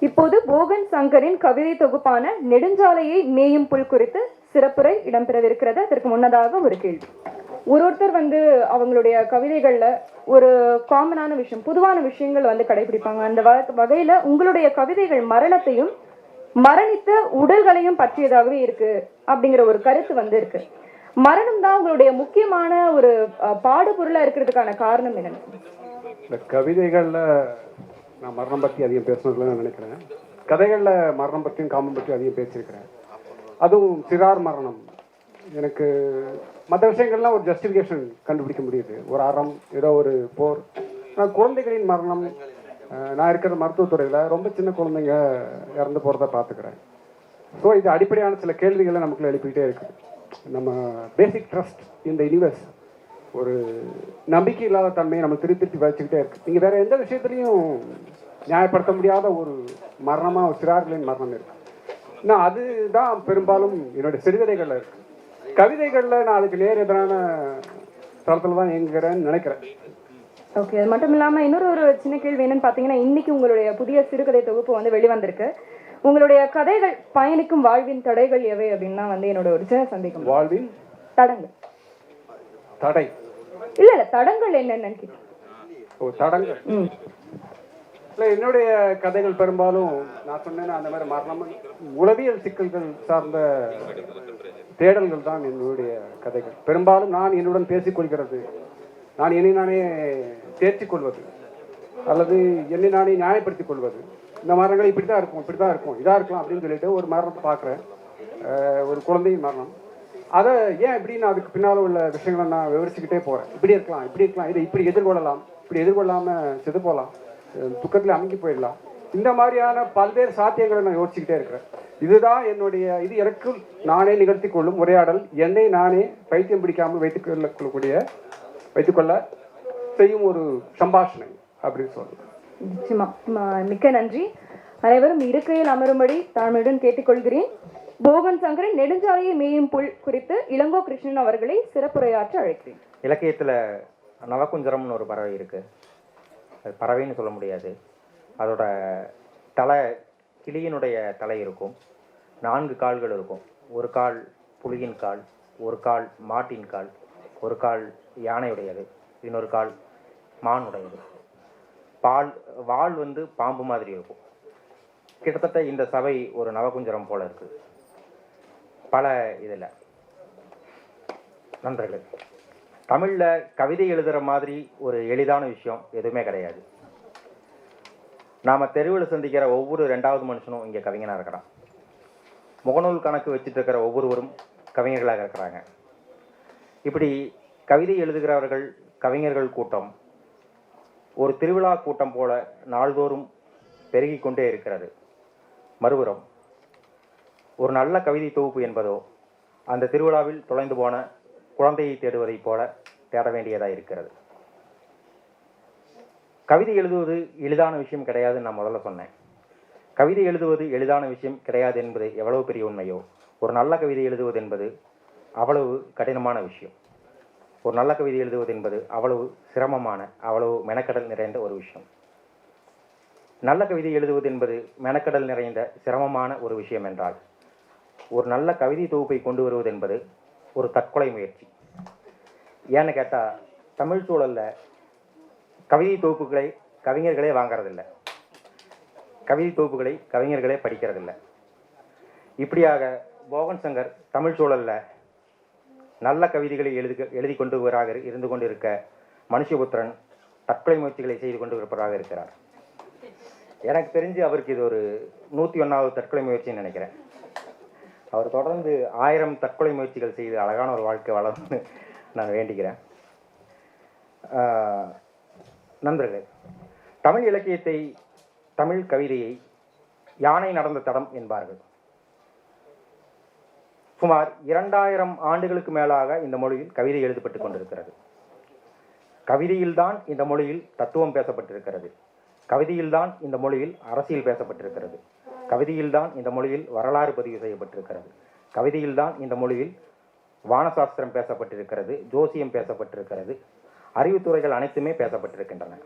இப்போது போகன் சங்கரின் கவிதை தொகுப்பான நெடுஞ்சாலையை மேயும் புல் குறித்து சிறப்புரை இடம்பெறவிருக்கிறது. அதற்கு முன்னதாக ஒரு கேள்வி. ஒரு ஒருத்தர் வந்து அவங்களுடைய கவிதைகள்ல ஒரு காமனான விஷயம் பொதுவான விஷயங்கள் வந்து கடைபிடிப்பாங்க அந்த வகையில உங்களுடைய கவிதைகள் மரணத்தையும் மரணித்த உடல்களையும் பற்றியதாகவே இருக்கு அப்படிங்கிற ஒரு கருத்து வந்து இருக்கு. மரணம் தான் உங்களுடைய முக்கியமான ஒரு பாடுபொருளா இருக்கிறதுக்கான காரணம் என்ன? இந்த கவிதைகளில் நான் மரணம் பற்றி அதிகம் பேசணும்னு நான் நினைக்கிறேன். கதைகளில் மரணம் பற்றியும் காமம் பற்றியும் அதிகம் பேசியிருக்கிறேன். அதுவும் சிறார் மரணம். எனக்கு மற்ற விஷயங்கள்லாம் ஒரு ஜஸ்டிஃபிகேஷன் கண்டுபிடிக்க முடியுது. ஒரு அறம் ஏதோ ஒரு போர். ஆனால் குழந்தைகளின் மரணம் நான் இருக்கிற மருத்துவத்துறையில் ரொம்ப சின்ன குழந்தைங்க இறந்து போகிறத பார்த்துக்கிறேன். ஸோ இது அடிப்படையான சில கேள்விகளை நமக்குள்ள எழுப்பிக்கிட்டே இருக்குது நம்ம பேசிக் ட்ரஸ்ட் இந்த யூனிவர்ஸ் ஒரு நம்பிக்கை இல்லாத தன்மையை நம்ம திருப்பி திருப்பி வச்சுக்கிட்டே இருக்குது நீங்கள் வேறு எந்த விஷயத்துலையும் நியாயப்படுத்த முடியாத ஒரு மரணமாக ஒரு சிறார்களின் மரணம் இருக்குது நான் அதுதான் பெரும்பாலும் என்னுடைய சிறுகதைகளில் இருக்குது கவிதைகளில் நான் அதுக்கு நேர் எதிரான தளத்தில் தான் இயங்குகிறேன்னு நினைக்கிறேன். ஓகே அது மட்டும் இல்லாம இன்னொரு ஒரு சின்ன கேள்வி என்னன்னு பாத்தீங்கன்னா இன்னைக்கு உங்களுடைய புதிய சிறுகதை தொகுப்பு வந்து வெளிவந்திருக்கு. உங்களுடைய கதைகள் பயணிக்கும் வாழ்வின் தடைகள் எவை அப்படின்னா வந்து என்னோட ஒரு சின்ன சந்தேகம். வாழ்வின் தடங்கள். தடை. இல்ல இல்ல தடங்கள் என்னென்னு ஓ தடங்கள். இல்லை என்னுடைய கதைகள் பெரும்பாலும் நான் சொன்னேன் அந்த மாதிரி மரணம் உளவியல் சிக்கல்கள் சார்ந்த தேடல்கள் தான் என்னுடைய கதைகள். பெரும்பாலும் நான் என்னுடன் பேசிக்கொள்கிறது. நான் என்னை நானே தேர்ச்சிக் கொள்வது அல்லது என்னை நானே நியாயப்படுத்திக் கொள்வது இந்த மரணங்கள் இப்படி தான் இருக்கும் இப்படி தான் இருக்கும் இதாக இருக்கலாம் அப்படின்னு சொல்லிட்டு ஒரு மரணத்தை பார்க்குறேன். ஒரு குழந்தையின் மரணம். அதை ஏன் இப்படி நான் அதுக்கு பின்னால் உள்ள விஷயங்களை நான் விவரிச்சுக்கிட்டே போகிறேன் இப்படி இருக்கலாம் இப்படி இருக்கலாம் இதை இப்படி எதிர்கொள்ளலாம் இப்படி எதிர்கொள்ளாமல் செது போகலாம் துக்கத்தில் அமுங்கி போயிடலாம். இந்த மாதிரியான பல்வேறு சாத்தியங்களை நான் யோசிச்சுக்கிட்டே இருக்கிறேன். இதுதான் என்னுடைய இது எனக்குள் நானே நிகழ்த்தி கொள்ளும் உரையாடல். என்னை நானே பைத்தியம் பிடிக்காமல் வைத்துக் கொள்ள கொள்ளக்கூடிய வைத்துக்கொள்ள செய்யும் ஒரு சம்பாஷணை அப்படின்னு ம- மிக்க நன்றி. அனைவரும் இருக்கையில் அமரும்படி தாழ்மையுடன் கேட்டுக்கொள்கிறேன். போகன் சங்கரின் நெடுஞ்சாலையை மேயும் புல் குறித்து இளங்கோ கிருஷ்ணன் அவர்களை சிறப்புரையாற்ற அழைக்கிறேன். இலக்கியத்தில் நவகுஞ்சரம்னு ஒரு பறவை இருக்குது அது பறவைன்னு சொல்ல முடியாது. அதோட தலை கிளியினுடைய தலை இருக்கும். நான்கு கால்கள் இருக்கும். ஒரு கால் புலியின் கால் ஒரு கால் மாட்டின் கால் ஒரு கால் யானையுடையது இன்னொரு கால் மானுடையது. பால் வால் வந்து பாம்பு மாதிரி இருக்கும். கிட்டத்தட்ட இந்த சபை ஒரு நவகுஞ்சரம் போல இருக்குது பல இதில். நன்றிகள் தமிழில் கவிதை எழுதுகிற மாதிரி ஒரு எளிதான விஷயம் எதுவுமே கிடையாது. நாம் தெருவில் சந்திக்கிற ஒவ்வொரு ரெண்டாவது மனுஷனும் இங்கே கவிஞனாக இருக்கிறான். முகநூல் கணக்கு வச்சுட்டு இருக்கிற ஒவ்வொருவரும் கவிஞர்களாக இருக்கிறாங்க. இப்படி கவிதை எழுதுகிறவர்கள் கவிஞர்கள் கூட்டம் ஒரு திருவிழா கூட்டம் போல நாள்தோறும் பெருகி கொண்டே இருக்கிறது. மறுபுறம் ஒரு நல்ல கவிதை தொகுப்பு என்பதோ அந்த திருவிழாவில் தொலைந்து போன குழந்தையை தேடுவதைப் போல தேட வேண்டியதாக இருக்கிறது. கவிதை எழுதுவது எளிதான விஷயம் கிடையாதுன்னு நான் முதல்ல சொன்னேன். கவிதை எழுதுவது எளிதான விஷயம் கிடையாது என்பது எவ்வளவு பெரிய உண்மையோ? ஒரு நல்ல கவிதை எழுதுவது என்பது அவ்வளவு கடினமான விஷயம். ஒரு நல்ல கவிதை எழுதுவது என்பது அவ்வளவு சிரமமான அவ்வளவு மெனக்கடல் நிறைந்த ஒரு விஷயம். நல்ல கவிதை எழுதுவது என்பது மெனக்கடல் நிறைந்த சிரமமான ஒரு விஷயம் என்றால் ஒரு நல்ல கவிதை தொகுப்பை கொண்டு வருவது என்பது ஒரு தற்கொலை முயற்சி. ஏன்னு கேட்டால் தமிழ் சூழலில் கவிதை தொகுப்புகளை கவிஞர்களே வாங்கறதில்லை. கவிதை தொகுப்புகளை கவிஞர்களே படிக்கிறதில்ல. இப்படியாக போகன் சங்கர் தமிழ் சூழலில் நல்ல கவிதைகளை எழுது எழுதி கொண்டு இருந்து கொண்டிருக்க மனுஷபுத்திரன் தற்கொலை முயற்சிகளை செய்து கொண்டு இருப்பதாக இருக்கிறார். எனக்கு தெரிஞ்சு அவருக்கு இது ஒரு நூற்றி ஒன்றாவது தற்கொலை முயற்சின்னு நினைக்கிறேன். அவர் தொடர்ந்து ஆயிரம் தற்கொலை முயற்சிகள் செய்து அழகான ஒரு வாழ்க்கை வளர்ந்து நான் வேண்டிக்கிறேன். நண்பர்களே தமிழ் இலக்கியத்தை தமிழ் கவிதையை யானை நடந்த தடம் என்பார்கள். சுமார் இரண்டாயிரம் ஆண்டுகளுக்கு மேலாக இந்த மொழியில் கவிதை எழுதப்பட்டு கொண்டிருக்கிறது. கவிதையில்தான் இந்த மொழியில் தத்துவம் பேசப்பட்டிருக்கிறது. கவிதையில்தான் இந்த மொழியில் அரசியல் பேசப்பட்டிருக்கிறது. கவிதையில்தான் இந்த மொழியில் வரலாறு பதிவு செய்யப்பட்டிருக்கிறது. கவிதையில்தான் இந்த மொழியில் வானசாஸ்திரம் பேசப்பட்டிருக்கிறது ஜோசியம் பேசப்பட்டிருக்கிறது அறிவுத்துறைகள் அனைத்துமே பேசப்பட்டிருக்கின்றன.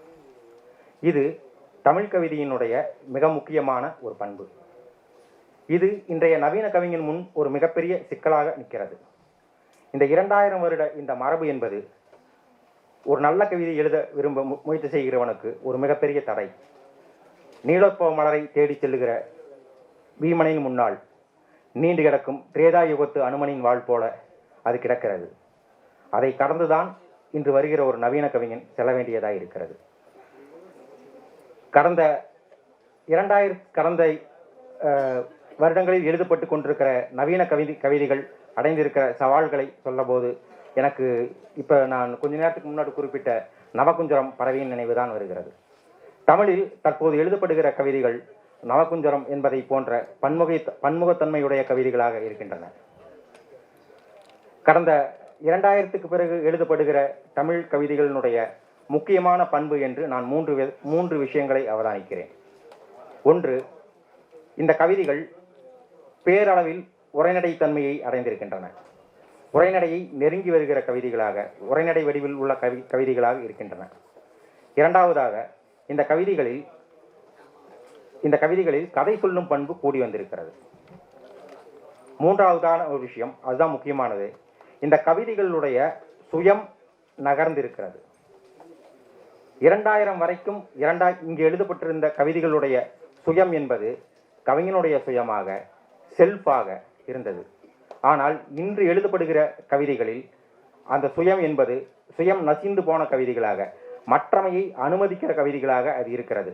இது தமிழ் கவிதையினுடைய மிக முக்கியமான ஒரு பண்பு. இது இன்றைய நவீன கவிஞன் முன் ஒரு மிகப்பெரிய சிக்கலாக நிற்கிறது. இந்த இரண்டாயிரம் வருட இந்த மரபு என்பது ஒரு நல்ல கவிதை எழுத விரும்ப மு- முயற்சி செய்கிறவனுக்கு ஒரு மிகப்பெரிய தடை. நீலோத்பவ மலரை தேடிச் செல்லுகிற பீமனின் முன்னால் நீண்டு கிடக்கும் திரேதா யுகத்து அனுமனின் வாழ் போல அது கிடக்கிறது. அதை கடந்துதான் இன்று வருகிற ஒரு நவீன கவிஞன் செல்ல வேண்டியதாக இருக்கிறது கடந்த இரண்டாயிர கடந்த வருடங்களில் எழுதப்பட்டு கொண்டிருக்கிற நவீன கவிதை கவிதைகள் அடைந்திருக்கிற சவால்களை சொல்லபோது எனக்கு இப்போ நான் கொஞ்ச நேரத்துக்கு முன்னாடி குறிப்பிட்ட நவகுஞ்சரம் பறவையின் நினைவுதான் வருகிறது. தமிழில் தற்போது எழுதப்படுகிற கவிதைகள் நவகுஞ்சரம் என்பதை போன்ற பன்முகை பன்முகத்தன்மையுடைய கவிதைகளாக இருக்கின்றன. கடந்த இரண்டாயிரத்துக்கு பிறகு எழுதப்படுகிற தமிழ் கவிதைகளினுடைய முக்கியமான பண்பு என்று நான் மூன்று வி- மூன்று விஷயங்களை அவதானிக்கிறேன். ஒன்று இந்த கவிதைகள் பேரளவில் உரைநடைத்தன்மையை அடைந்திருக்கின்றன. உரைநடையை நெருங்கி வருகிற கவிதைகளாக உரைநடை வடிவில் உள்ள கவி கவிதைகளாக இருக்கின்றன. இரண்டாவதாக இந்த கவிதைகளில் இந்த கவிதைகளில் கதை சொல்லும் பண்பு கூடி வந்திருக்கிறது. மூன்றாவதான ஒரு விஷயம் அதுதான் முக்கியமானது. இந்த கவிதைகளுடைய சுயம் நகர்ந்திருக்கிறது. இரண்டாயிரம் வரைக்கும் இரண்டாய் இங்கு எழுதப்பட்டிருந்த கவிதைகளுடைய சுயம் என்பது கவிஞனுடைய சுயமாக செல்ஃபாக இருந்தது. ஆனால் இன்று எழுதப்படுகிற கவிதைகளில் அந்த சுயம் என்பது சுயம் நசிந்து போன கவிதைகளாக மற்றமையை அனுமதிக்கிற கவிதைகளாக அது இருக்கிறது.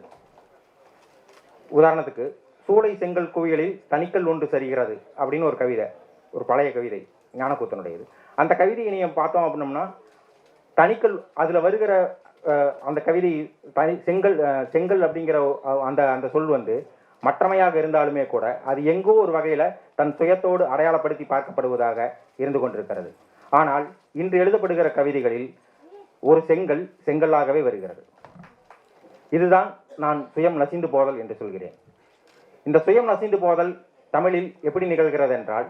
உதாரணத்துக்கு சூளை செங்கல் குவியலில் தனிக்கல் ஒன்று சரிகிறது அப்படின்னு ஒரு கவிதை ஒரு பழைய கவிதை ஞானக்கூத்தனுடையது. அந்த கவிதையை நீங்கள் பார்த்தோம் அப்படின்னம்னா தனிக்கல் அதில் வருகிற அந்த கவிதை தனி செங்கல் செங்கல் அப்படிங்கிற அந்த அந்த சொல் வந்து மற்றமையாக இருந்தாலுமே கூட அது எங்கோ ஒரு வகையில் தன் சுயத்தோடு அடையாளப்படுத்தி பார்க்கப்படுவதாக இருந்து கொண்டிருக்கிறது. ஆனால் இன்று எழுதப்படுகிற கவிதைகளில் ஒரு செங்கல் செங்கல்லாகவே வருகிறது. இதுதான் நான் சுயம் நசிந்து போதல் என்று சொல்கிறேன். இந்த சுயம் நசிந்து போதல் தமிழில் எப்படி நிகழ்கிறது என்றால்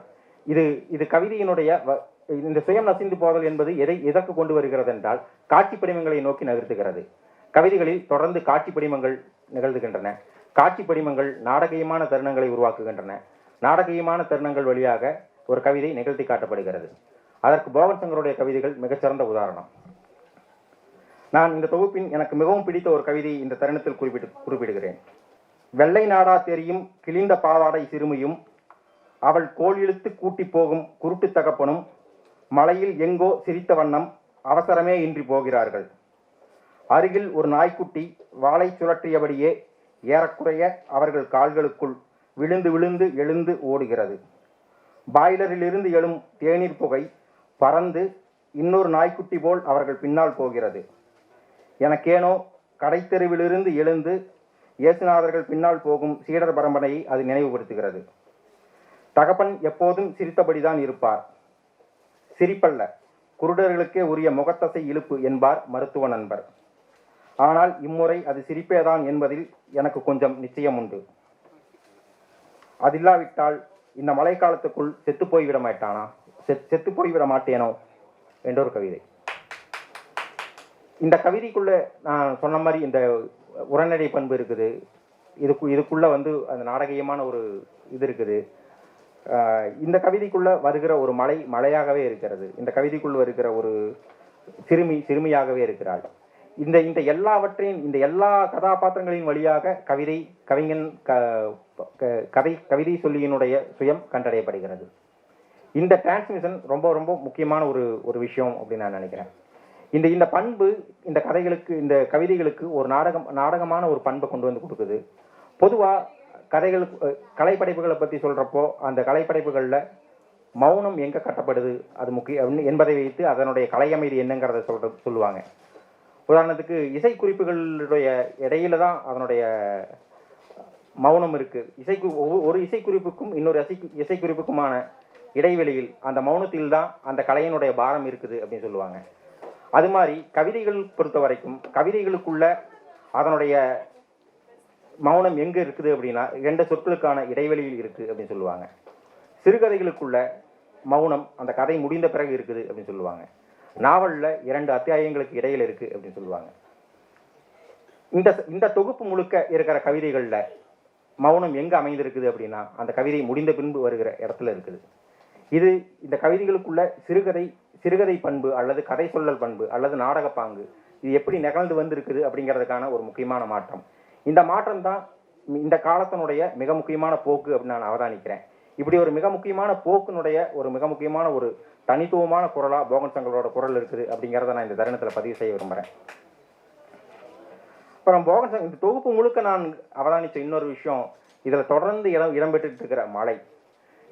இது இது கவிதையினுடைய வ- இந்த சுயம் நசிந்து போதல் என்பது எதை எதற்கு கொண்டு வருகிறது என்றால் காட்சி படிமங்களை நோக்கி நகர்த்துகிறது. கவிதைகளில் தொடர்ந்து காட்சி படிமங்கள் நிகழ்த்துகின்றன. காட்சி படிமங்கள் நாடகீயமான தருணங்களை உருவாக்குகின்றன. நாடகீயமான தருணங்கள் வழியாக ஒரு கவிதை நிகழ்த்தி காட்டப்படுகிறது. அதற்கு போகன் சங்கருடைய கவிதைகள் மிகச்சிறந்த உதாரணம். நான் இந்த தொகுப்பின் எனக்கு மிகவும் பிடித்த ஒரு கவிதை இந்த தருணத்தில் குறிப்பிட்டு குறிப்பிடுகிறேன். வெள்ளை நாடா தெரியும் கிழிந்த பாவாடை சிறுமியும் அவள் கோல் இழுத்து கூட்டி போகும் குருட்டு தகப்பனும் மலையில் எங்கோ சிரித்த வண்ணம் அவசரமே இன்றி போகிறார்கள். அருகில் ஒரு நாய்க்குட்டி வாளை சுழற்றியபடியே ஏறக்குறைய அவர்கள் கால்களுக்குள் விழுந்து விழுந்து எழுந்து ஓடுகிறது. பாய்லரிலிருந்து எழும் தேநீர் புகை பறந்து இன்னொரு நாய்க்குட்டி போல் அவர்கள் பின்னால் போகிறது. எனக்கேனோ கடைத்தெருவிலிருந்து எழுந்து இயேசுநாதர்கள் பின்னால் போகும் சீடர் பரம்பரையை அது நினைவுபடுத்துகிறது. தகப்பன் எப்போதும் சிரித்தபடிதான் இருப்பார். சிரிப்பல்ல. குருடர்களுக்கே உரிய முகத்தசை இழுப்பு என்பார் மருத்துவ நண்பர். ஆனால் இம்முறை அது சிரிப்பேதான் என்பதில் எனக்கு கொஞ்சம் நிச்சயம் உண்டு. அதில்லாவிட்டால் இந்த மழைக்காலத்துக்குள் செத்து போய்விட மாட்டானா? செத் செத்து போய்விட மாட்டேனோ? என்ற ஒரு கவிதை. இந்த கவிதைக்குள்ள நான் சொன்ன மாதிரி இந்த உரநடை பண்பு இருக்குது. இதுக்கு இதுக்குள்ள வந்து அந்த நாடகீயமான ஒரு இது இருக்குது. இந்த கவிதைக்குள்ள வருகிற ஒரு மலை மலையாகவே இருக்கிறது. இந்த கவிதைக்குள் வருகிற ஒரு சிறுமி சிறுமியாகவே இருக்கிறாள். இந்த இந்த எல்லாவற்றையும் இந்த எல்லா கதாபாத்திரங்களின் வழியாக கவிதை கவிஞன் க க- கதை கவிதை சொல்லியினுடைய சுயம் கண்டறியப்படுகிறது இந்த டிரான்ஸ்மிஷன் ரொம்ப ரொம்ப முக்கியமான ஒரு ஒரு விஷயம் அப்படின்னு நான் நினைக்கிறேன். இந்த இந்த பண்பு இந்த கதைகளுக்கு இந்த கவிதைகளுக்கு ஒரு நாடகம் நாடகமான ஒரு பண்பை கொண்டு வந்து கொடுக்குது. பொதுவாக கதைகளுக்கு கலைப்படைப்புகளை பற்றி சொல்கிறப்போ அந்த கலைப்படைப்புகளில் மௌனம் எங்கே கட்டப்படுது? அது முக்கிய என்பதை வைத்து அதனுடைய கலையமைதி என்னங்கிறத சொல்ற சொல்லுவாங்க. உதாரணத்துக்கு இசைக்குறிப்புகளுடைய இடையில தான் அதனுடைய மௌனம் இருக்குது இசைக்கு ஒவ்வொரு- ஒரு இசைக்குறிப்புக்கும் இன்னொரு இசை இசைக்குறிப்புக்குமான இடைவெளியில் அந்த மௌனத்தில் தான் அந்த கலையினுடைய பாரம் இருக்குது அப்படின்னு சொல்லுவாங்க. அது மாதிரி கவிதைகள் பொறுத்த வரைக்கும் கவிதைகளுக்குள்ள அதனுடைய மௌனம் எங்க இருக்குது அப்படின்னா இரண்டு சொற்களுக்கான இடைவெளியில் இருக்கு அப்படின்னு சொல்லுவாங்க. சிறுகதைகளுக்குள்ள மௌனம் அந்த கதை முடிந்த பிறகு இருக்குது அப்படின்னு சொல்லுவாங்க. நாவலில் இரண்டு அத்தியாயங்களுக்கு இடையில் இருக்கு அப்படின்னு சொல்லுவாங்க. இந்த இந்த தொகுப்பு முழுக்க இருக்கிற கவிதைகளில் மௌனம் எங்க அமைந்திருக்குது அப்படின்னா அந்த கவிதை முடிந்த பின்பு வருகிற இடத்துல இருக்குது. இது இந்த கவிதைகளுக்குள்ள சிறுகதை சிறுகதை பண்பு அல்லது கதை சொல்லல் பண்பு அல்லது நாடக பாங்கு இது எப்படி நிகழ்ந்து வந்திருக்குது அப்படிங்கிறதுக்கான ஒரு முக்கியமான மாற்றம். இந்த மாற்றம் தான் இந்த காலத்தினுடைய மிக முக்கியமான போக்கு அப்படின்னு நான் அவதானிக்கிறேன். இப்படி ஒரு மிக முக்கியமான போக்கினுடைய ஒரு மிக முக்கியமான ஒரு தனித்துவமான குரலாக போகன் சங்கரோட குரல் இருக்குது அப்படிங்கிறத நான் இந்த தருணத்தில் பதிவு செய்ய விரும்புகிறேன் அப்புறம் போகன் சங்கர் இந்த தொகுப்பு முழுக்க நான் அவதானித்த இன்னொரு விஷயம் இதில் தொடர்ந்து இடம் இடம்பெற்று இருக்கிற மழை.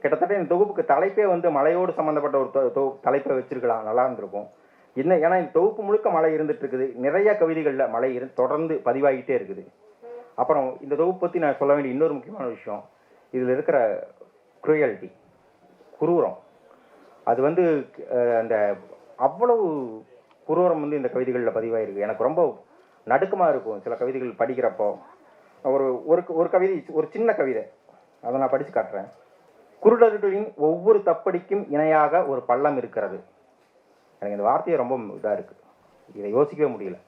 கிட்டத்தட்ட இந்த தொகுப்புக்கு தலைப்பே வந்து மலையோடு சம்மந்தப்பட்ட ஒரு தொ- தொ- தலைப்பை வச்சிருக்கலாம். நல்லா இருந்திருக்கும். இன்னும் ஏன்னா இந்த தொகுப்பு முழுக்க மழை இருந்துட்டு இருக்குது. நிறைய கவிதைகளில் மழை இரு தொடர்ந்து பதிவாகிட்டே இருக்குது. அப்புறம் இந்த தொகுப்பு பற்றி நான் சொல்ல வேண்டிய இன்னொரு முக்கியமான விஷயம். இதில் இருக்கிற குரூயல்ட்டி குரூரம். அது வந்து அந்த அவ்வளவு குரூரம் வந்து இந்த கவிதைகளில் பதிவாயிருக்கு. எனக்கு ரொம்ப நடுக்கமாக இருக்கும் சில கவிதைகள் படிக்கிறப்போ. ஒரு ஒரு ஒரு கவிதை ஒரு சின்ன கவிதை. அதை நான் படித்து காட்டுறேன். குருடர்களின் ஒவ்வொரு தப்படிக்கும் இணையாக ஒரு பள்ளம் இருக்கிறது. எனக்கு இந்த வார்த்தையே ரொம்ப இதாக இருக்குது இதை யோசிக்கவே முடியல.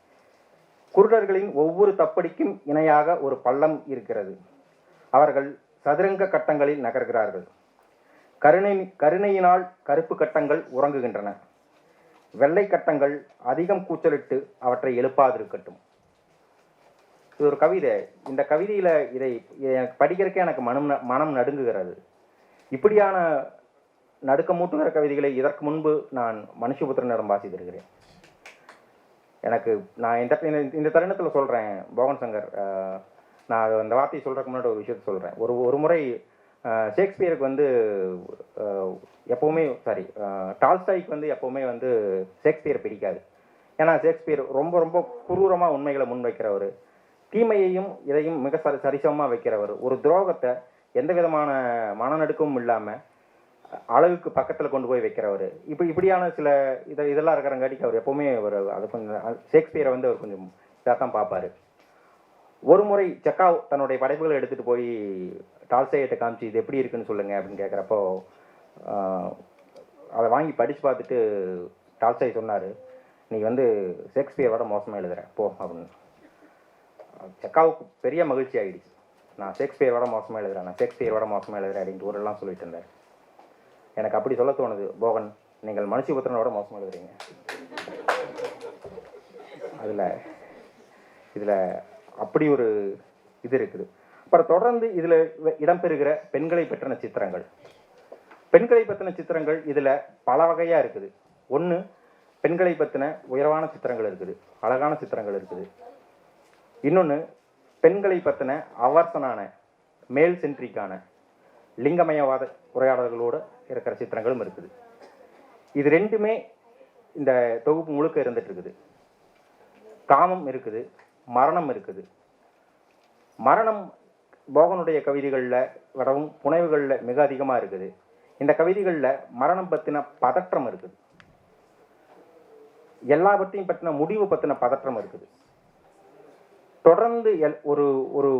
குருடர்களின் ஒவ்வொரு தப்படிக்கும் இணையாக ஒரு பள்ளம் இருக்கிறது. அவர்கள் சதுரங்க கட்டங்களில் நகர்கிறார்கள். கருணை கருணையினால் கருப்பு கட்டங்கள் உறங்குகின்றன. வெள்ளை கட்டங்கள் அதிகம் கூச்சலிட்டு அவற்றை எழுப்பாதிருக்கட்டும். இது ஒரு கவிதை. இந்த கவிதையில் இதை எனக்கு படிக்கிறக்கே எனக்கு மனம் ந- மனம் நடுங்குகிறது. இப்படியான நடுக்கமூட்டுகிற கவிதைகளை இதற்கு முன்பு நான் மனுஷபுத்திரனிடம் வாசித்திருக்கிறேன். எனக்கு நான் இந்த இந்த- தருணத்தில் சொல்கிறேன் பவன் சங்கர் நான் அது அந்த வார்த்தையை சொல்கிறதுக்கு முன்னாடி ஒரு விஷயத்தை சொல்கிறேன் ஒரு ஒரு முறை ஷேக்ஸ்பியருக்கு வந்து எப்போவுமே சாரி டால்ஸ்டாய்க்கு வந்து எப்போவுமே வந்து ஷேக்ஸ்பியர் பிடிக்காது. ஏன்னா ஷேக்ஸ்பியர் ரொம்ப ரொம்ப குரூரமாக உண்மைகளை முன்வைக்கிறவர். தீமையையும் இதையும் மிக சரி சரிசமமாக வைக்கிறவர். ஒரு துரோகத்தை எந்த விதமான மனநடுக்கமும் இல்லாமல் அளவுக்கு பக்கத்தில் கொண்டு போய் வைக்கிறவர். இப்போ இப்படியான சில இதை இதெல்லாம் இருக்கிறங்காட்டிக்கு அவர் எப்போவுமே அவர் அது கொஞ்சம் ஷேக்ஸ்பியரை வந்து அவர் கொஞ்சம் இதாக தான் பார்ப்பாரு ஒரு முறை செக்காவ் தன்னுடைய படைப்புகளை எடுத்துகிட்டு போய் டால்ஸ்டாயிட்ட காமிச்சு இது எப்படி இருக்குன்னு சொல்லுங்கள் அப்படின்னு கேட்குறப்போ அதை வாங்கி படித்து பார்த்துட்டு டால்சை சொன்னார் நீ வந்து ஷேக்ஸ்பியரோட மோசமாக எழுதுற போ அப்படின்னு. செக்காவுக்கு பெரிய மகிழ்ச்சி ஆகிடுச்சு நான் ஷேக்ஸ்பியரோட மோசமாக எழுதுறேன் நான் ஷேக்ஸ்பியரோட மோசமாக எழுதுறேன் அப்படின்ட்டு ஊரெல்லாம் சொல்லிட்டு இருந்தார். எனக்கு அப்படி சொல்ல தோணுது. போகன் நீங்கள் மனுஷபுத்திரனோட மோசமாக எழுதுறீங்க. அதில் இதில் அப்படி ஒரு இது இருக்குது. அப்புறம் தொடர்ந்து இதில் இடம்பெறுகிற பெண்களை பற்றின சித்திரங்கள். பெண்களை பற்றின சித்திரங்கள் இதில் பல வகையாக இருக்குது. ஒன்று பெண்களை பற்றின உயர்வான சித்திரங்கள் இருக்குது. அழகான சித்திரங்கள் இருக்குது. இன்னொன்று பெண்களை பற்றின அவர்சனான மேல் சென்ட்ரிக்கான லிங்கமயவாத உரையாடல்களோடு இருக்கிற சித்திரங்களும் இருக்குது. இது ரெண்டுமே இந்த தொகுப்பு முழுக்க இருந்துட்டு இருக்குது காமம் இருக்குது மரணம் இருக்குது. மரணம் போகனுடைய கவிதைகளில் விடவும் புனைவுகளில் மிக அதிகமாக இருக்குது. இந்த கவிதைகளில் மரணம் பற்றின பதற்றம் இருக்குது. எல்லாவற்றையும் பற்றின முடிவு பற்றின பதற்றம் இருக்குது. தொடர்ந்து எல் ஒரு ஒரு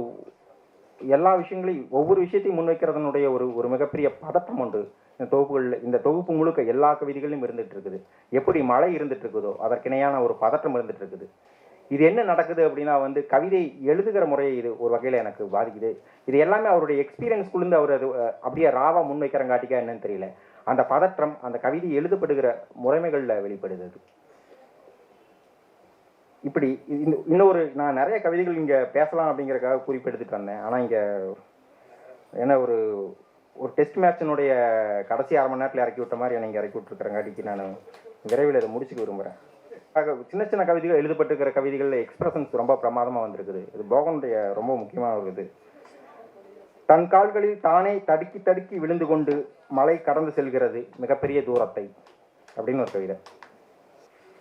எல்லா விஷயங்களையும் ஒவ்வொரு விஷயத்தையும் முன்வைக்கிறதனுடைய ஒரு ஒரு மிகப்பெரிய பதட்டம் உண்டு. இந்த தொகுப்புகளில் இந்த தொகுப்பு முழுக்க எல்லா கவிதைகளிலும் இருந்துட்டு இருக்குது. எப்படி மழை இருந்துட்டு இருக்குதோ அதற்கிணையான ஒரு பதட்டம் இருந்துட்டு இருக்குது. இது என்ன நடக்குது அப்படின்னா வந்து கவிதை எழுதுகிற முறையை இது ஒரு வகையில் எனக்கு பாதிக்குது. இது எல்லாமே அவருடைய எக்ஸ்பீரியன்ஸ்குள்ளேருந்து அவர் அது அப்படியே ராவாக முன்வைக்கிறங்காட்டிக்கா என்னன்னு தெரியல. அந்த பதற்றம் அந்த கவிதை எழுதப்படுகிற முறைமைகளில் வெளிப்படுது இப்படி இந்த இன்னொரு நான் நிறைய கவிதைகள் இங்கே பேசலாம் அப்படிங்கிறக்காக குறிப்பெடுத்துட்டு வந்தேன். ஆனால் இங்கே ஏன்னா ஒரு ஒரு டெஸ்ட் மேட்சினுடைய கடைசி அரை மணி நேரத்தில் இறக்கி விட்ட மாதிரி என்னை இங்கே இறக்கி விட்டுருக்கிறங்காட்டிக்கு நான் விரைவில் இதை முடிச்சுக்க விரும்புகிறேன் ஆக, சின்ன சின்ன கவிதைகள் எழுதப்பட்டிருக்கிற கவிதைகளில் எக்ஸ்பிரஷன்ஸ் ரொம்ப பிரமாதமாக வந்திருக்குது. இது போகனுடைய ரொம்ப முக்கியமான ஒரு இது. தன் கால்களில் தானே தடுக்கி தடுக்கி விழுந்து கொண்டு மலை கடந்து செல்கிறது மிகப்பெரிய தூரத்தை அப்படின்னு ஒரு கவிதை.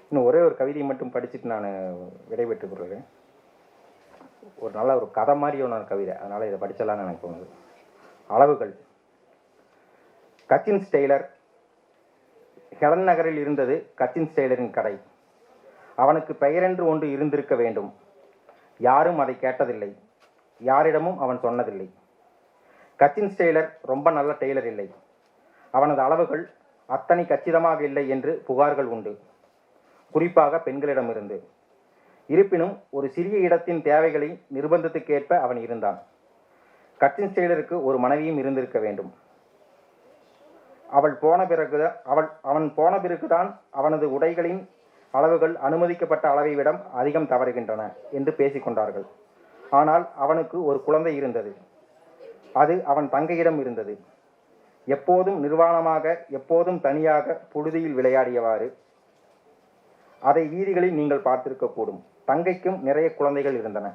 இன்னும் ஒரே ஒரு கவிதையை மட்டும் படிச்சுட்டு நான் விடைபெற்று கொள்கிறேன் ஒரு நல்ல ஒரு கதை மாதிரி ஒரு கவிதை. அதனால் இதை படிச்சலாம்னு எனக்கு தோணுது. அளவுகள். கச்சின் ஸ்டெய்லர் ஹெலன் நகரில் இருந்தது கச்சின் ஸ்டெய்லரின் கடை. அவனுக்கு பெயரென்று ஒன்று இருந்திருக்க வேண்டும். யாரும் அதை கேட்டதில்லை. யாரிடமும் அவன் சொன்னதில்லை. கச்சின் டெய்லர் ரொம்ப நல்ல டெய்லர் இல்லை. அவனது அளவுகள் அத்தனை கச்சிதமாக இல்லை என்று புகார்கள் உண்டு. குறிப்பாக பெண்களிடமிருந்து. இருப்பினும் ஒரு சிறிய இடத்தின் தேவைகளை நிர்பந்தத்துக்கேற்ப அவன் இருந்தான். கட்சின் செயலருக்கு ஒரு மனைவியும் இருந்திருக்க வேண்டும். அவள் போன பிறகு அவள் அவன் போன பிறகுதான் அவனது உடைகளின் அளவுகள் அனுமதிக்கப்பட்ட அளவை விட அதிகம் தவறுகின்றன என்று பேசிக்கொண்டார்கள் ஆனால் அவனுக்கு ஒரு குழந்தை இருந்தது. அது அவன் தங்கையிடம் இருந்தது. எப்போதும் நிர்வாணமாக எப்போதும் தனியாக புழுதியில் விளையாடியவாறு அதை வீதிகளில் நீங்கள் பார்த்திருக்கக்கூடும் தங்கைக்கும் நிறைய குழந்தைகள் இருந்தன.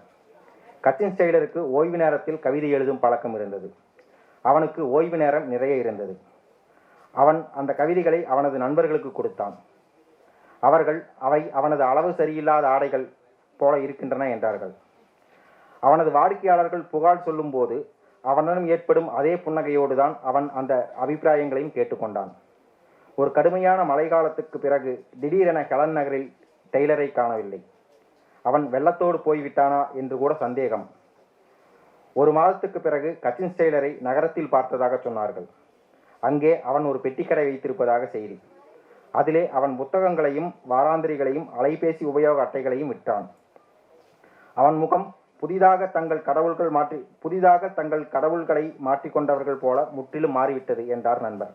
கச்சின் ஸ்டைலருக்கு ஓய்வு நேரத்தில் கவிதை எழுதும் பழக்கம் இருந்தது. அவனுக்கு ஓய்வு நேரம் நிறைய இருந்தது. அவன் அந்த கவிதைகளை அவனது நண்பர்களுக்கு கொடுத்தான். அவர்கள் அவை அவனது அளவு சரியில்லாத ஆடைகள் போல இருக்கின்றன என்றார்கள். அவனது வாடிக்கையாளர்கள் புகார் சொல்லும்போது அவனிடம் ஏற்படும் அதே புன்னகையோடு தான் அவன் அந்த அபிப்பிராயங்களையும் கேட்டுக்கொண்டான். ஒரு கடுமையான மழை காலத்துக்கு பிறகு திடீரென கலன் நகரில் டெய்லரை காணவில்லை. அவன் வெள்ளத்தோடு போய்விட்டானா என்று கூட சந்தேகம். ஒரு மாதத்துக்கு பிறகு கச்சின் டெய்லரை நகரத்தில் பார்த்ததாக சொன்னார்கள். அங்கே அவன் ஒரு பெட்டிக்கடை வைத்திருப்பதாக செய்தி. அதிலே அவன் புத்தகங்களையும் வாராந்திரிகளையும் அலைபேசி உபயோக அட்டைகளையும் விட்டான் அவன் முகம் புதிதாக தங்கள் கடவுள்கள் மாற்றி புதிதாக தங்கள் கடவுள்களை மாற்றிக்கொண்டவர்கள் போல முற்றிலும் மாறிவிட்டது என்றார் நண்பர்.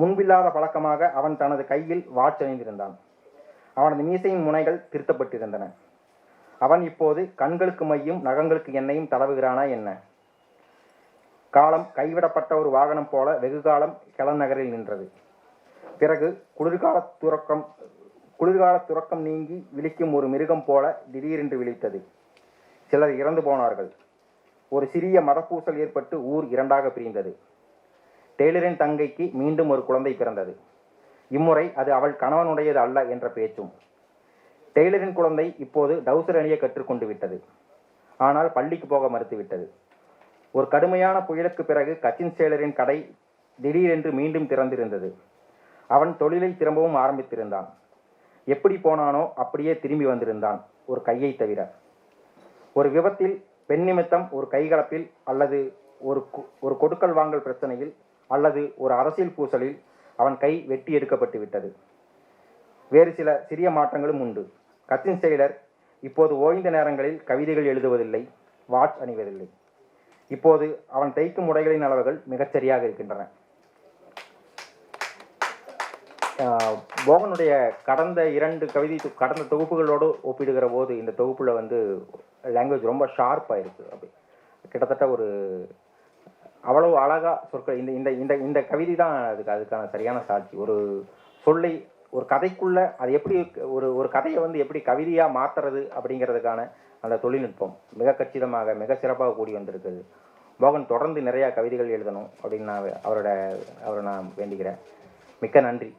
முன்பில்லாத பழக்கமாக அவன் தனது கையில் வாட்ச் அணிந்திருந்தான். அவனது மீசையின் முனைகள் திருத்தப்பட்டிருந்தன. அவன் இப்போது கண்களுக்கு மையும் நகங்களுக்கு எண்ணெயும் தடவுகிறானா என்ன? காலம் கைவிடப்பட்ட ஒரு வாகனம் போல வெகு காலம் கிளன் நகரில் நின்றது. பிறகு குளிர்கால துறக்கம் குளிர்கால துறக்கம் நீங்கி விழிக்கும் ஒரு மிருகம் போல திடீரென்று விழித்தது. சிலர் இறந்து போனார்கள். ஒரு சிறிய மதப்பூசல் ஏற்பட்டு ஊர் இரண்டாக பிரிந்தது. டெய்லரின் தங்கைக்கு மீண்டும் ஒரு குழந்தை பிறந்தது. இம்முறை அது அவள் கணவனுடையது அல்ல என்ற பேச்சும். டெய்லரின் குழந்தை இப்போது டவுசர் அணியை கற்றுக்கொண்டு விட்டது. ஆனால் பள்ளிக்கு போக மறுத்துவிட்டது ஒரு கடுமையான புயலுக்கு பிறகு கச்சின் சேலரின் கடை திடீரென்று மீண்டும் திறந்திருந்தது. அவன் தொழிலை திரும்பவும் ஆரம்பித்திருந்தான். எப்படி போனானோ அப்படியே திரும்பி வந்திருந்தான் ஒரு கையை தவிர. ஒரு விபத்தில் பெண் நிமித்தம் ஒரு கைகலப்பில் அல்லது ஒரு ஒரு கொடுக்கல் வாங்கல் பிரச்சனையில் அல்லது ஒரு அரசியல் பூசலில் அவன் கை வெட்டி எடுக்கப்பட்டு விட்டது. வேறு சில சிறிய மாற்றங்களும் உண்டு. கத்தின் செயலர் இப்போது ஓய்ந்த நேரங்களில் கவிதைகள் எழுதுவதில்லை வாட்ச் அணிவதில்லை. இப்போது அவன் தைக்கும் உடைகளின் அளவுகள் மிகச்சரியாக இருக்கின்றன. போகனுடைய கடந்த இரண்டு கவிதை கடந்த தொகுப்புகளோடு ஒப்பிடுகிற போது இந்த தொகுப்பில் வந்து லாங்குவேஜ் ரொம்ப ஷார்ப்பாக இருக்குது அப்படி கிட்டத்தட்ட ஒரு அவ்வளவு அழகா சொற்கள் இந்த இந்த இந்த இந்த கவிதை தான் அதுக்கு அதுக்கான சரியான சாட்சி. ஒரு சொல்லை ஒரு கதைக்குள்ளே அது எப்படி ஒரு ஒரு கதையை வந்து எப்படி கவிதையாக மாற்றுறது அப்படிங்கிறதுக்கான அந்த தொழில்நுட்பம் மிக கச்சிதமாக மிக சிறப்பாக கூடி வந்திருக்குது. மோகன் தொடர்ந்து நிறையா கவிதைகள் எழுதணும் அப்படின்னு நான் அவரோட அவரை நான் வேண்டிக்கிறேன் மிக்க நன்றி.